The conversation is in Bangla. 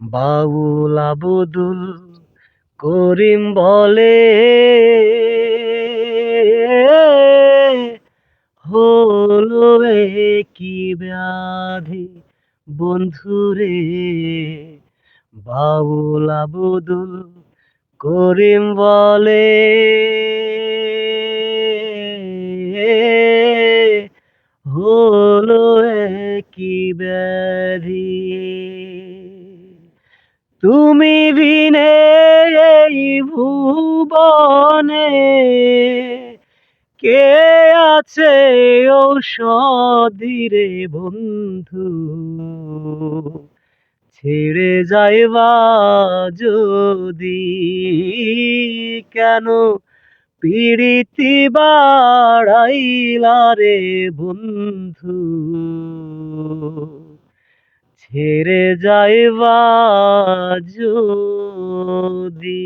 বাউল আবুদুল করিম বলে, হলো কি ব্যাধি বন্ধুরে বাউল আবুদুল করিম বলে, হলো কি ব্যাধি। তুমি বিনে এই ভুবনে কে আছে ঔষধি রে বন্ধু? ছেড়ে যাইবা যদি কেন? পিড়িতি বাড়াইলা রে বন্ধু। ছেড়ে যাইবা যদি